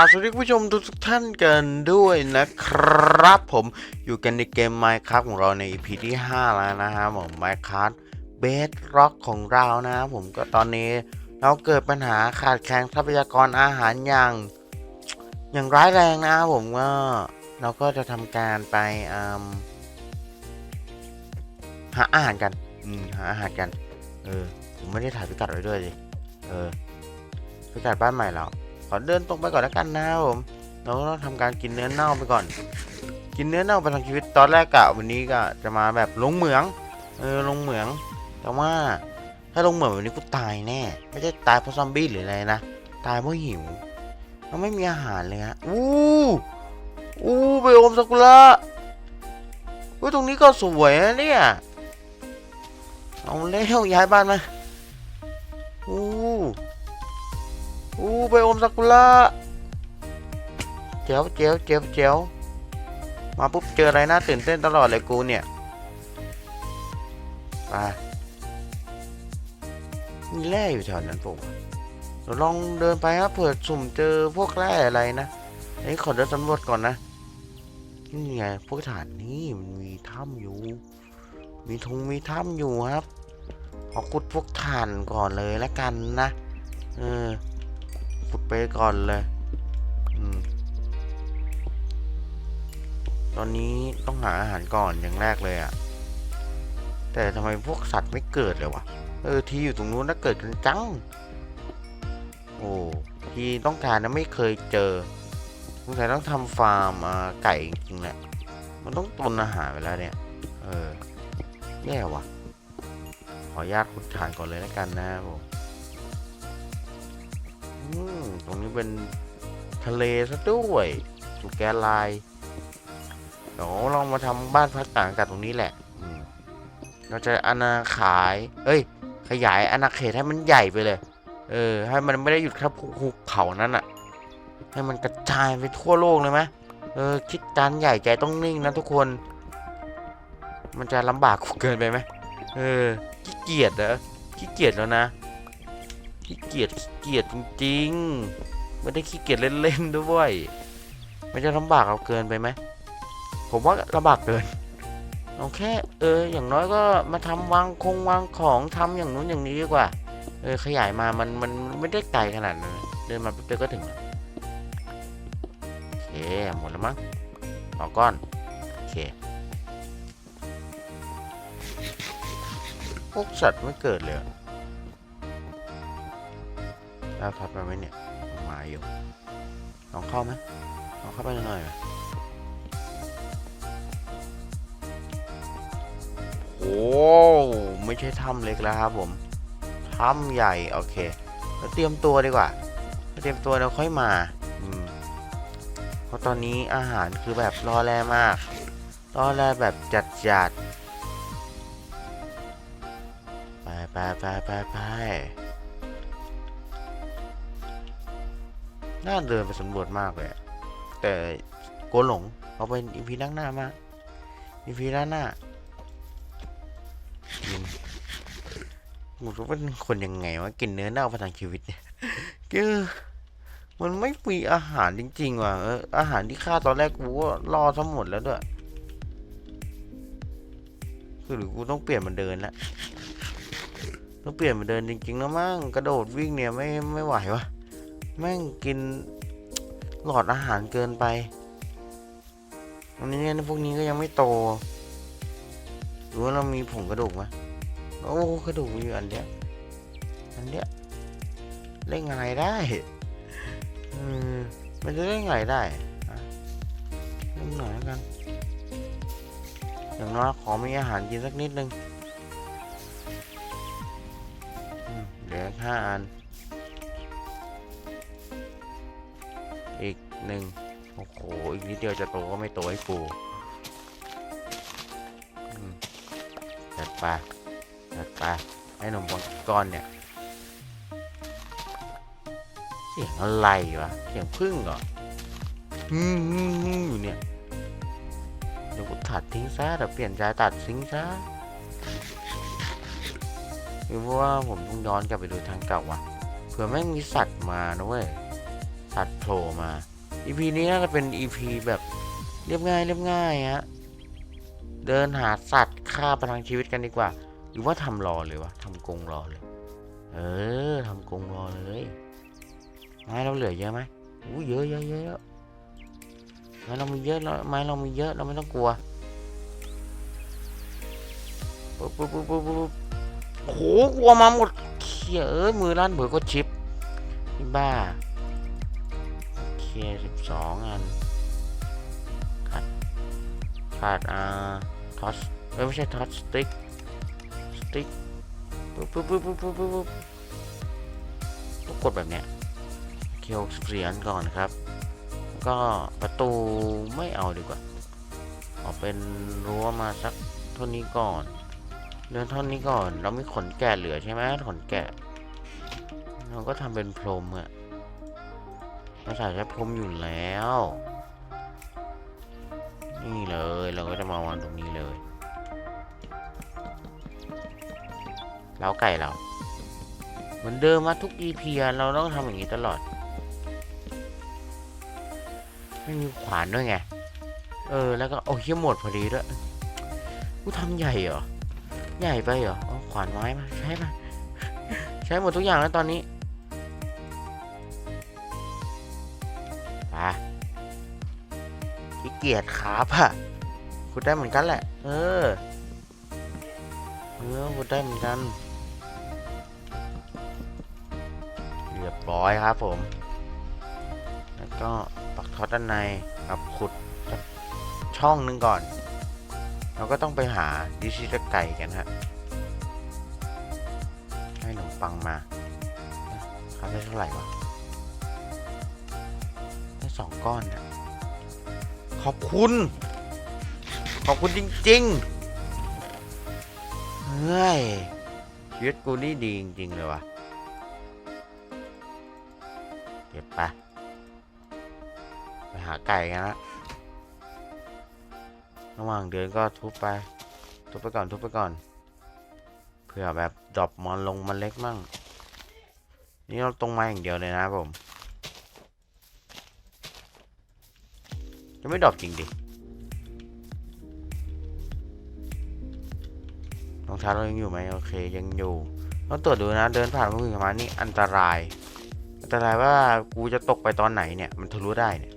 าสวัสดีผู้ชมทุกท่านกันด้วยนะครับผมอยู่กันในเกม Minecraft ของเราใน EP ที่ 5 แล้วนะฮะผม Minecraft Bedrock ของเรานะผมก็ตอนนี้เราเกิดปัญหาขาดแคลนทรัพยากรอาหารอย่าง อย่างร้ายแรงนะผมก็เราก็จะทำการไปหาอาหารกันอืมหาอาหารกัน เออผมไม่ได้ถ่ายพิกัดไว้ด้วยดิเออพิกัดบ้านใหม่เรา ขอเดินตรงไปก่อนแล้วกันนะครับผมเราก็ต้องทำการกินเนื้อเน่าไปก่อน กินเนื้อเน่าไปทางชีวิตตอนแรกกะวันนี้ก็จะมาแบบลงเหมือง เออลงเหมือง แต่ว่าถ้าลงเหมืองวันนี้กูตายแน่ ไม่ใช่ตายเพราะซอมบี้หรืออะไรนะ ตายเพราะหิวมันไม่มีอาหารเลยฮะ อู้อู้ไปอมซากุระเฮ้ยตรงนี้ก็สวยนะเนี่ย เอาเร็วย้ายบ้านมาอู้ อู้ไปโอมซากุระเจ๋วเจ๋วเจ๋วเจ๋วมาปุ๊บเจออะไรน่าตื่นเต้นตลอดเลยกูเนี่ยไปมีแร่อยู่แถวนั้นปุ๊เราลองเดินไปครับเผื่อสุ่มเจอพวกแร่อะไรนะไอ้ขอเดินสำรวจก่อนนะนี่ไงพวกฐานนี่มันมีถ้ำอยู่ มีทงมีถ้ำอยู่ครับขอขุดพวกฐานก่อนเลยแล้วกันนะเออ ขุดไปก่อนเลยอตอนนี้ต้องหาอาหารก่อนอย่างแรกเลยอะ่ะ แต่ทำไมพวกสัตว์ไม่เกิดเลยวะ เออที่อยู่ตรงนู้นน่าเกิดกันจัง โอ้ที่ต้องการนะไม่เคยเจอสงสัยต้องทำฟาร์มไก่จริงแหละ มันต้องตุนอาหารไปแล้วเนี่ย เออแย่ว่ะ ขออนุญาตขุดฐานก่อนเลยแล้วกันนะผม ตรงนี้เป็นทะเลซะด้วยสุแกลน์เดี๋ยวลองมาทำบ้านพักต่างอากาศตรงนี้แหละอืเราจะอนาขาย เอ้ย ขยายอาณาเขตให้มันใหญ่ไปเลย เออ ให้มันไม่ได้หยุดแค่ภูเขานั้นอะให้มันกระจายไปทั่วโลกเลยไหมเออ คิดการใหญ่ใจต้องนิ่งนะทุกคน มันจะลำบากเกินไปไหมเออ ขี้เกียจเหรอ ขี้เกียจแล้วนะ ขี้เกียจขี้เกียจจริงๆ ไม่ได้ขี้เกียจเล่นๆด้วย มันจะลำบากเราเกินไปไหม ผมว่าลำบากเกินเอาแค่เออ อย่างน้อยก็มาทำวางคงวางของทำอย่างนู้นอย่างนี้ดีกว่า เออขยายมามันมันไม่ได้ไกลขนาดนั้นเดินมาแป๊บเดียวก็ถึงแล้วโอเคหมดแล้วมั้งตอก้อนโอเคพวกสัตว์ไม่เกิดเลย เหราวทับไปไหมเนี่ยมาอยู่ลองเข้าไหมลองเข้าไปหน่อยไหมโอ้ไม่ใช่ถ้ำเล็กแล้วครับผมถ้ำใหญ่โอเคแล้วเตรียมตัวดีกว่าเราเตรียมตัวแล้วค่อยมาอืมเพราะตอนนี้อาหารคือแบบรอแร่มาก รอแร่แบบจัดจัดไปไปไปไปไป น่าเดินไปสำรวจมากเลย แต่โกลัวหลงเขาเป็นอีพีนั่งหน้ามากอีพีด้านหน้ากินกูรู้ว่าเป็นคนยังไงวะกินเนื้อเน่าประทังชีวิตเนี่ยคือมันไม่มีอาหารจริง ๆ ว่ะเอออาหารที่ฆ่าตอนแรกกูก็รอทั้งหมดแล้วด้วยคือหรือกูต้องเปลี่ยนมันเดินละต้องเปลี่ยนมันเดินจริงๆแล้วมั้งกระโดดวิ่งเนี่ยไม่ไม่ไหววะ แม่งกินหลอดอาหารเกินไปวันนี้เนี่ยพวกนี้ก็ยังไม่โต หรือว่าเรามีผงกระดูกไหมโอ้กระดูกอยู่อันเดียวอันเดียวเล่นไงได้เออมันจะเล่นไงได้เล่นหน่อยแล้วกัน อย่างน้อยขอมีอาหารกินสักนิดนึงอืมเหลือห้าอัน หนึ่งโอ้โห อีกนิดเดียวจะโตก็ไม่โตให้กูจัดไปจัดไปให้หนมปังก้อนเนี่ย เสียงอะไรวะ เสียงพึ่งเหรอฮึมฮึมฮึมอยู่เนี่ย เดี๋ยวกูตัดทิ้งซะเดี๋ยวเปลี่ยนใจตัดทิ้งซะหรือว่าผมต้องย้อนกลับไปดูทางเก่าว่ะ เผื่อแม่งมีสัตว์มานะเว้ย สัตว์โผล่มา EP นี้น่าจะเป็น EP แบบเรียบง่ายเรียบง่ายฮะ เดินหาสัตว์ฆ่าประทังชีวิตกันดีกว่า หรือว่าทำรอเลยวะทำกรงรอเลย เออทำกรงรอเลยไม้เราเหลือเยอะไหมอู้เยอะเยอะเยอะเยอะไม้เรามีเยอะเราไม้เรามีเยอะเราไม่ต้องกลัวปุ๊บปุ๊บปุ๊บปุ๊บปุ๊บโอ้โหกลัวมาหมดเขี้ยเอ้ยมือลั่นเผือก็ชิปบ้า เคสิบสองอันขาดขาดอ่าทอสเอ้ยไม่ใช่ทอสสติ๊กสติ๊กปุ๊บปุ๊บปุ๊บปุ๊บปุ๊บปุ๊บต้องกดแบบเนี้ยเคียวสิบสี่อันก่อนครับก็ประตูไม่เอาดีกว่าเอาเป็นรั้วมาสักเท่านี้ก่อนเดินเท่านี้ก่อน เรามีขนแกะเหลือใช่ไหมขนแกะ เราก็ทำเป็นพรมอะ เราใส่ใช้พรมอยู่แล้ว นี่เลยเราก็จะมาวางตรงนี้เลยแล้วไก่เรา เหมือนเดิมมาทุก EP อะเราต้องทำอย่างนี้ตลอด ไม่มีขวานด้วยไง เออ แล้วก็โอ้เฮียหมดพอดีด้วยกูทำใหญ่เหรอ ใหญ่ไปเหรออขวานไม้มาใช้มา ใช้หมดทุกอย่างแล้วตอนนี้ เกียจขาปะขุดได้เหมือนกันแหละ เออ เออขุดได้เหมือนกัน เรียบร้อยครับผม แล้วก็ปักท็อตด้านในกับขุดช่องหนึ่งก่อน เราก็ต้องไปหาดิชิตไก่กันฮะ ให้ขนมปังมาเขาได้เท่าไหร่วะได้สองก้อนนะ ขอบคุณ ขอบคุณจริงๆ เฮ้ย ชีวิตกูนี่ดีจริง ๆ เลยวะเก็บไปไปหาไก่กันละระหว่างเดินก็ทุบไป ทุบไปก่อน ทุบไปก่อน เผื่อแบบดรอปมอนลงมันเล็กมั่ง นี่เราตรงมาอย่างเดียวเลยนะผม จะไม่ดรอปจริงดิรองเท้าเรายังอยู่ไหมโอเคยังอยู่ต้องตรวจดูนะ เดินผ่านผู้หญิงมานี่อันตราย อันตรายว่ากูจะตกไปตอนไหนเนี่ย มันทะลุได้เนี่ย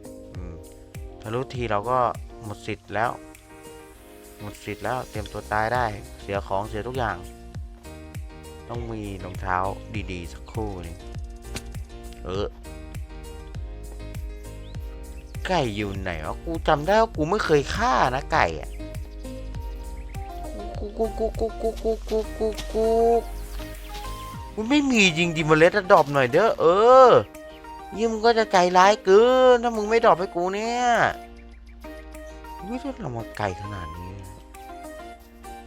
ทะลุทีเราก็หมดสิทธิ์แล้ว หมดสิทธิ์แล้วเตรียมตัวตายได้เสียของเสียทุกอย่าง ต้องมีรองเท้าดีๆ สักคู่นึงเออ ไก่อยู่ไหนวะกูจำได้ว่ากูไม่เคยฆ่านะไก่อะกูกูกูกูกูกูกูกูกูกูไม่มีจริงดิมาเลสดรอปหน่อยเด้อเออยิ่งมึงก็จะใจร้ายเกินถ้ามึงไม่ดรอปให้กูเนี่ยไม่ได้ทำมาไก่ขนาดนี้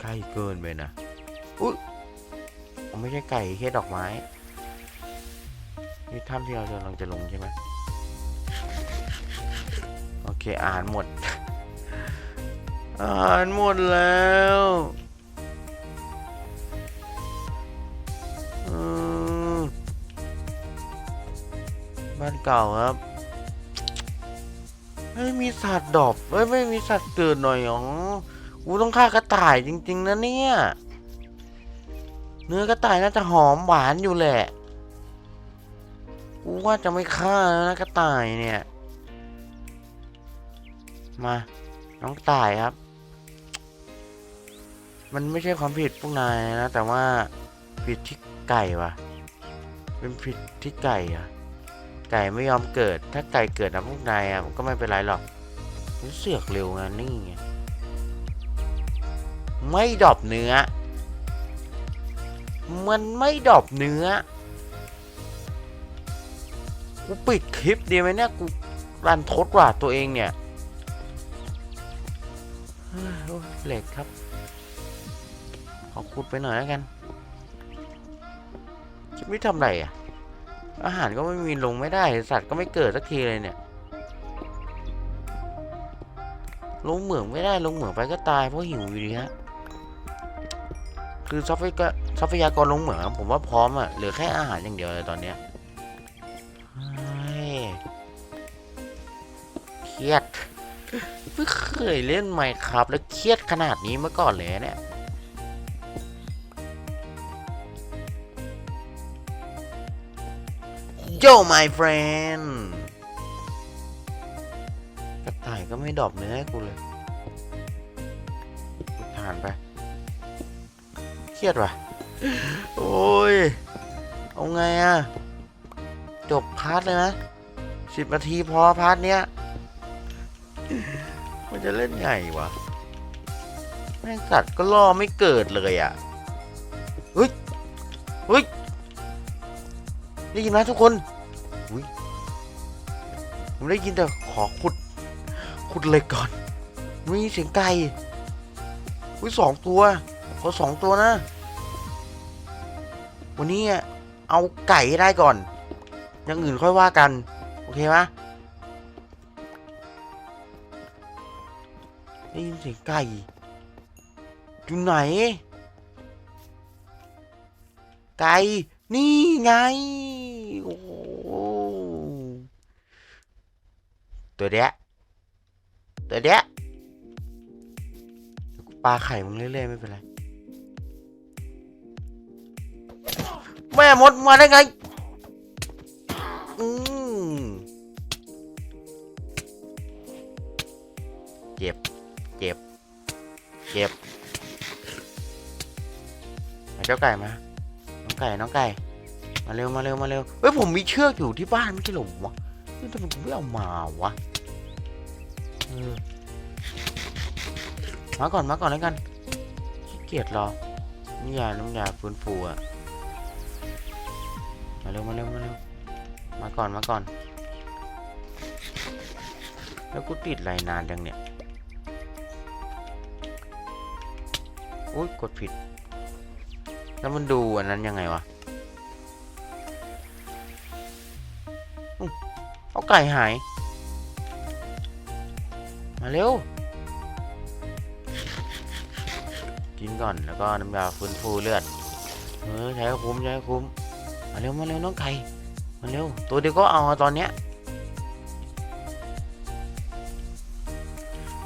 ไก่เกินไปนะอุ้ยไม่ใช่ไก่แค่ดอกไม้นี่ถ้ำที่เรากำลังจะลงใช่ไหม อเคอาหารหมด อาหารหมดแล้วบ้านเก่าครับไม่มีสัตว์ดอบเอ้ยไม่มีสัตว์เกิดหน่อยหรอกูต้องฆ่ากระต่ายจริง ๆ นะเนี่ย เนื้อกระต่ายน่าจะหอมหวานอยู่แหละ กูว่าจะไม่ฆ่าแล้วนะกระต่ายเนี่ย มา น้องตายครับ มันไม่ใช่ความผิดพวกนายนะ แต่ว่าผิดที่ไก่ว่ะเป็นผิดที่ไก่อะไก่ไม่ยอมเกิด ถ้าไก่เกิดนะพวกนายอะมันก็ไม่เป็นไรหรอกมันเสือกเร็วไงนี่ไงไม่ดรอบเนื้อ มันไม่ดรอบเนื้อ กูปิดคลิปดีไหมเนี่ย กูรันทดว่าตัวเองเนี่ย เหล็กครับ ขอขุดไปหน่อยแล้วกันจะไม่ทำไรอะ อาหารก็ไม่มีลงไม่ได้ สัตว์ก็ไม่เกิดสักทีเลยเนี่ย ลงเหมืองไม่ได้ลงเหมืองไปก็ตายเพราะหิวอยู่ดีฮะ คือทรัพยากรทรัพยากรลงเหมืองผมว่าพร้อมอะเหลือแค่อาหารอย่างเดียวเลยตอนเนี้ย ไม่เคยเล่นไมค์ครับแล้วเครียดขนาดนี้มาก่อนเลยเนี่ยโย my friend กระต่ายก็ไม่ดรอบเนื้อกูเลยทานไป เครียดว่ะ โอ้ย เอาไงอะจบพาร์ทเลยนะสิบนาทีพอพาร์ทเนี้ย จะเล่นไงวะแม่งสัตว์ก็ล่อไม่เกิดเลยอะเฮ้ยเฮ้ยได้ยินไหมทุกคนอุ้ยผมได้ยินแต่ขอขุดขุดเหล็กก่อนมีเสียงไก่อุ้ยสองตัวขอสองตัวนะวันนี้อะเอาไก่ให้ได้ก่อนอย่างอื่นค่อยว่ากัน โอเคไหม สียงไก่อยู่ไหน ไก่ นี่ไง โอ้ตัวเนี้ยตัวเดียวกูปาไข่มึงเรื่อยๆไม่เป็นไร แม่มดมาได้ไง อืม เจ็บมาเจ้าไก่มา น้องไก่ น้องไก่ มาเร็ว มาเร็ว มาเร็ว เฮ้ย ผมมีเชือกอยู่ที่บ้านไม่ใช่หรอวะเฮ้ยทำไมกูไม่เอามาวะมาก่อน มาก่อนแล้วกันขี้เกียจรอน้ำยาน้ำยาฟื้นฟูอะมาเร็ว มาเร็ว มาเร็ว มาก่อน มาก่อน แล้วกูติดไรนานจังเนี่ย อุ้ยกดผิด แล้วมันดูอันนั้นยังไงวะเอาไก่หาย มาเร็ว กินก่อนแล้วก็น้ำยาฟื้นฟูเลือด เออใช้คุ้มใช้คุ้ม มาเร็วมาเร็วน้องไก่ มาเร็ว ตัวเดียวก็เอาตอนเนี้ย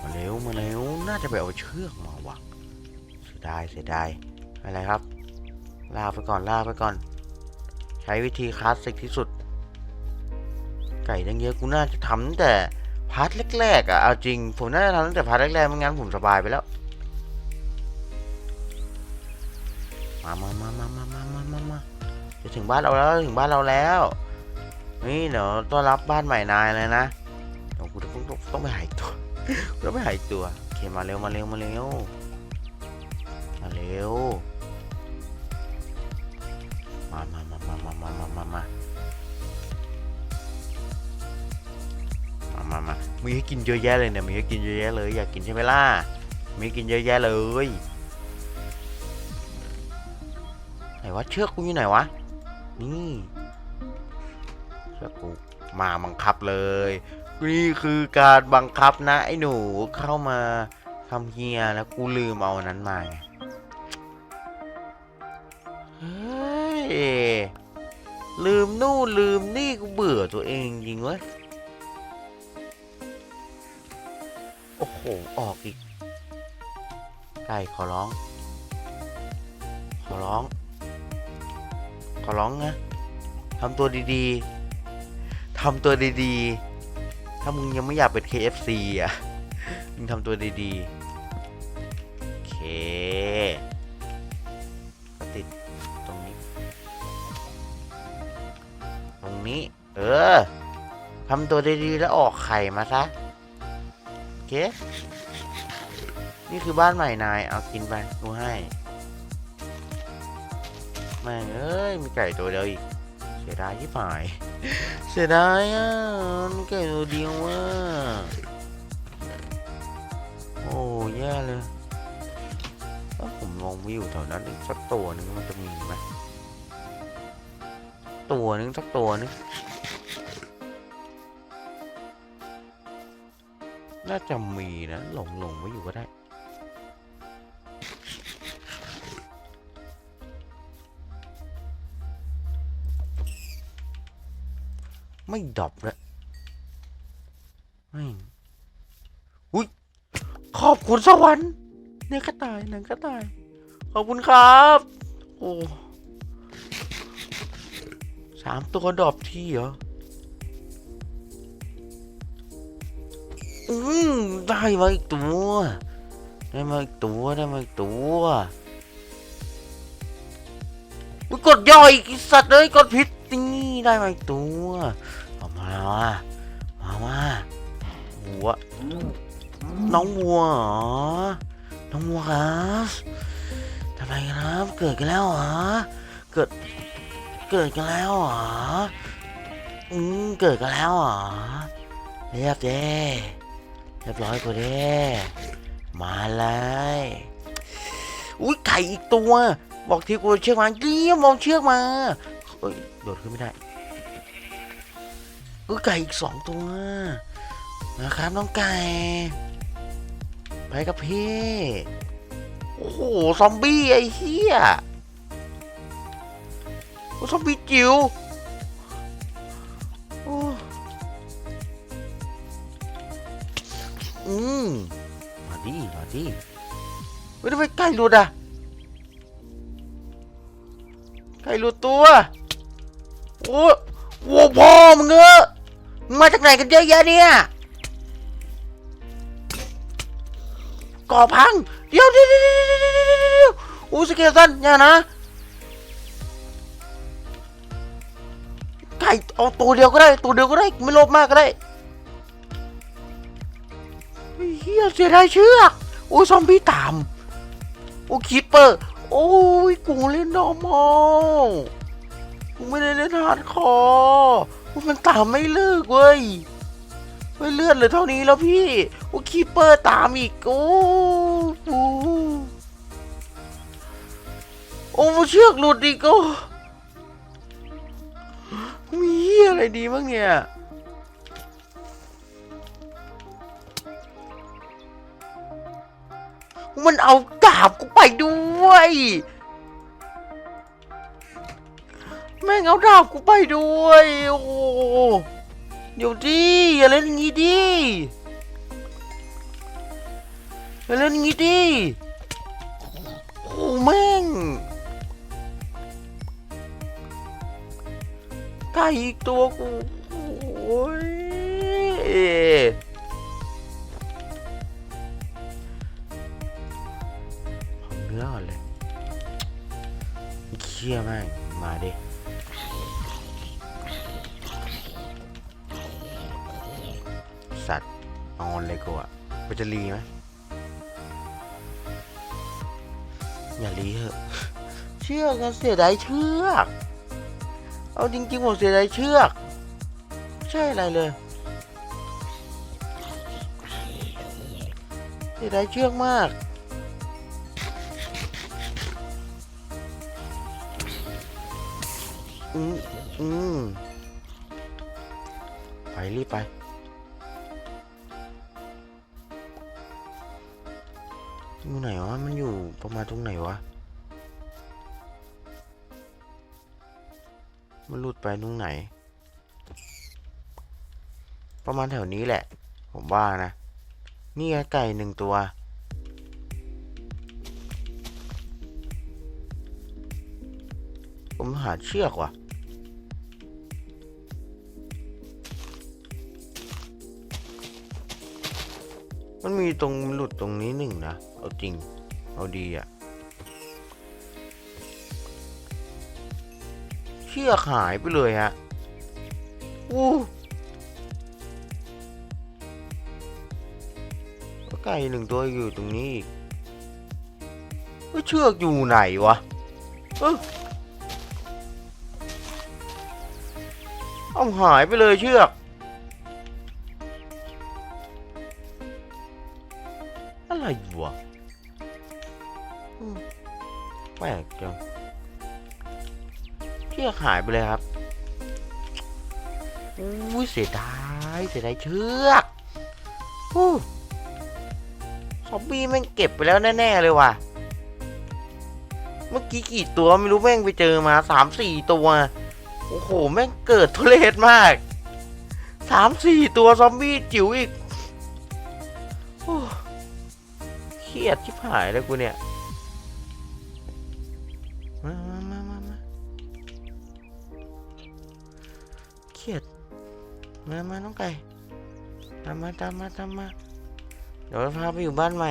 มาเร็วมาเร็วน่าจะไปเอาเชือกมา ยดายเสียดายไม่ไรครับลาไปก่อนลาไปก่อน ใช้วิธีคลาสสิกที่สุด ไก่ตั้งเยอะกูน่าจะทำตั้งแต่พาร์ทแรกๆอะเอาจริง ผมน่าจะทำตั้งแต่พาร์ทแรกๆไม่งั้นผมสบายไปแล้วมามามามามามามามามาจะถึงบ้านเราแล้วถึงบ้านเราแล้ว นี่เดี๋ยวต้อนรับบ้านใหม่นายเลยนะเดี๋ยวกูต้องต้องต้องไปหายตัวต้องไปหายตัวโอเคมาเร็วมาเร็วมาเร็ว เร็ว มามามามามามามามามามามามามีให้กินเยอะแยะเลยเนี่ยมีให้กินเยอะแยะเลย อยากกินใช่ไหมล่ะ มีกินเยอะแยะเลย ไหนวะเชือกกูอยู่ไหนวะ นี่เชือกกูมาบังคับเลย นี่คือการบังคับนะไอ้หนูเข้ามาทำเฮียแล้วกูลืมเอานนั้นมาไง ลืมนู่นลืมนี่กูเบื่อตัวเองจริงเว้ย โอ้โห ออกอีก ไก่ขอร้อง ขอร้อง ขอร้องนะทำตัวดีๆทำตัวดีๆ ถ้ามึงยังไม่อยากเป็น KFC อะ มึงทำตัวดีๆ โอเค ออทำตัวดีๆแล้วออกไข่มาซะโอเค นี่คือบ้านใหม่นาย เอากินไปกูให้แม่งเอ้ยมีไก่ตัวเดียวอีกเสียดายที่หาย เสียดายอะมีไก่ตัวเดียวอะโอ้แย่เลยถ้าผมลองไปอยู่แถวนั้นสักตัวนึงมันจะมีไหมตัวนึงสักตัวนึง น่าจะมีนะหลงหลงไว้อยู่ก็ได้ ไม่ดอปเลยไม่งอบคุณสวรรค์เนื้อกระต่ายหนังกระต่าย ขอบคุณครับ โอ้สามตัวดอบที่เหรอ อืมได้มาอีกตัว ได้มาอีกตัว ได้มาอีกตัวอุ๊ยกดย่อยอีสัตว์เลยกดผิดนี่ได้มาอีกตัวเอามาว่ะมาว่าวัวน้องวัวเหรอน้องวัวครับทำไมครับ เกิดกันแล้วเหรอเกิด เกิดกันแล้วเหรออืมเกิดกันแล้วเหรอเรียบเด้ เรียบร้อยกว่าเด้มาเลยอุ้ยไก่อีกตัว บอกทีกูเชือกมาเรียมองเชือกมาเอ้ยโดดขึ้นไม่ได้อุ้ยไก่อีกสองตัวนะครับน้องไก่ไปกับพี่โอ้โหซอมบี้ไอ้เหี้ยโอ้ซอมบี้จิ๋ว สิไม่ได้ไปไก่หลุดอะไก่หลุดตัวโอ้โหพ่อมึงเนอะมาจากไหนกันเยอะแยะเนี่ยก่อพังเดี๋ยวเดี๋ยวเดี๋ยวเดี๋ยวเดี๋ยวเดี๋ยวเดี๋ยวอู้สเกลตันอย่านะ ไก่เอาตัวเดียวก็ได้ ตัวเดียวก็ได้ ไม่โลภมากก็ได้เฮ้ยเฮียเสียดายเชือก โอ้ซอมบี้ตาม โอ้คิปเปอร์ โอ้ยกูเล่นนอร์มอลกูไม่ได้เล่นฮาร์ดคอร์มันตามไม่เลิกเว้ยไม่เลือดเหลยเท่านี้แล้วพี่ โอ้คีเปอร์ตามอีก โอ้โหโอ้เชือกหลุดอีกโอ้มีอะไรดีบ้างเนี่ย มันเอาดาบกูไปด้วย แม่งเอาดาบกูไปด้วย โอ้โหเดี๋ยวดิอย่าเล่นงี้ดิอย่าเล่นงี้ดิโอ้แม่งไก่อีกตัวกูโอ้ย ชี่ยแม่งมาดิสัตว์นอนเลยกูอะมันจะรีไหมอย่ารีเถอะ เชือกกันเสียดายเชือกเอาจริงๆผมเสียดายเชือกใช่อะไรเลยเสียดายเชือกมาก อืมอืมไปรีบไป อยู่ไหนวะ มันอยู่ประมาณตรงไหนวะ มันหลุดไปตรงไหน ประมาณแถวนี้แหละ ผมว่านะ นี่ไก่หนึ่งตัวผมหาเชือกว่ะ มันมีตรงหลุดตรงนี้หนึ่งนะ เอาจริง เอาดีอะเชือกหายไปเลยฮะ อู้ไก่หนึ่งตัวอยู่ตรงนี้อีกเชือกอยู่ไหนวะ เออเอาหายไปเลยเชือก อะไรวะอืมแปลกจังเชือกหายไปเลยครับอุ้ยเสียดายเสียดายเชือกอู้ซอมบี้แม่งเก็บไปแล้วแน่ๆเลยว่ะ เมื่อกี้กี่ตัวไม่รู้แม่งไปเจอมาสามสี่ตัว โอ้โห แม่งเกิดทุเรศมากสามสี่ตัวซอมบี้จิ๋วอีก รียดชิบหายเลยกูเนี่ย มามามามามาเครียด มามาน้องไก่ ตามมาตามมาตามมา เดี๋ยวพาไปอยู่บ้านใหม่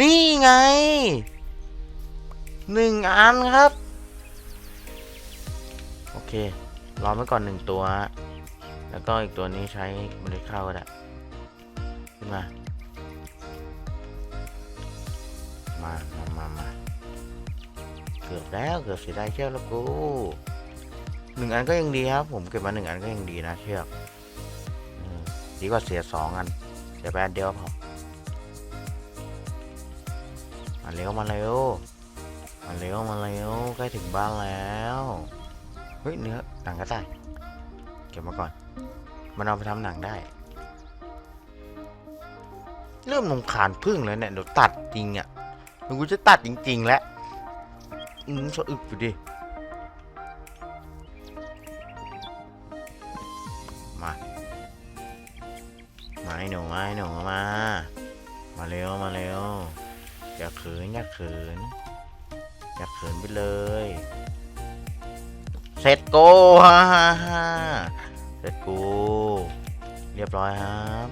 นี่ไง หนึ่งอันครับ โอเค รอไว้ก่อนหนึ่งตัว แล้วก็อีกตัวนี้ใช้เมล็ดข้าวก็ได้ขึ้นมา กแล้วเกือบเสียดายเชือกแล้วกูหนึ่งอันก็ยังดีครับ ผมเก็บมาหนึ่งอันก็ยังดีนะเชือกดีกว่าเสียสองอันเสียไปอันเดียวพอมาเร็วมาเร็วมาเร็วมาเร็วใกล้ถึงบ้านแล้วเฮ้ยเนื้อหนังก็ได้เก็บมาก่อน มันเอาไปทำหนังได้ เริ่มนงคาญพึ่งเลยเนี่ยเดี๋ยวตัดจริงอะเดี๋ยวกูจะตัดจริง ๆ แล้ว อืมสะอึกอยู่ดิ มามาไอ้หนูมาไอ้หนูมา มาเร็ว มาเร็ว อย่าเขินอย่าเขินอย่าเขินไปเลย เสร็จโกฮ่าฮ่าฮ่าเสร็จกู เรียบร้อยครับ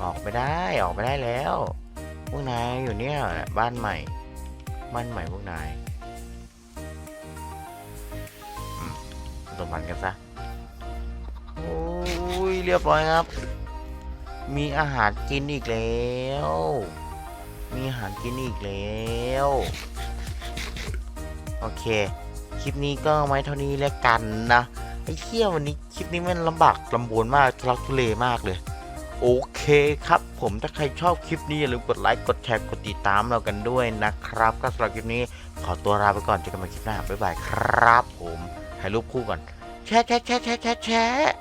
ออกไม่ได้ออกไม่ได้แล้ว พวกนายอยู่เนี่ย บ้านใหม่ บ้านใหม่พวกนายอืมผสมพันกันซะ โอ้ย เรียบร้อยครับ มีอาหารกินอีกแล้ว มีอาหารกินอีกแล้ว โอเค คลิปนี้ก็ไว้เท่านี้แล้วกันนะ ไอ้เที่ยวันนี้คลิปนี้มันลำบากลำบนมากทุลักทุเลมากเลย โอเคครับผมถ้าใครชอบคลิปนี้อย่าลืมกดไลค์ กดแชร์ กดติดตามเรากันด้วยนะครับ ก็สำหรับคลิปนี้ขอตัวลาไปก่อนเจอกันใหม่คลิปหน้า บ๊ายบายครับผมถ่ายรูปคู่ก่อน แชะแชะแชะแชะแชะแชะ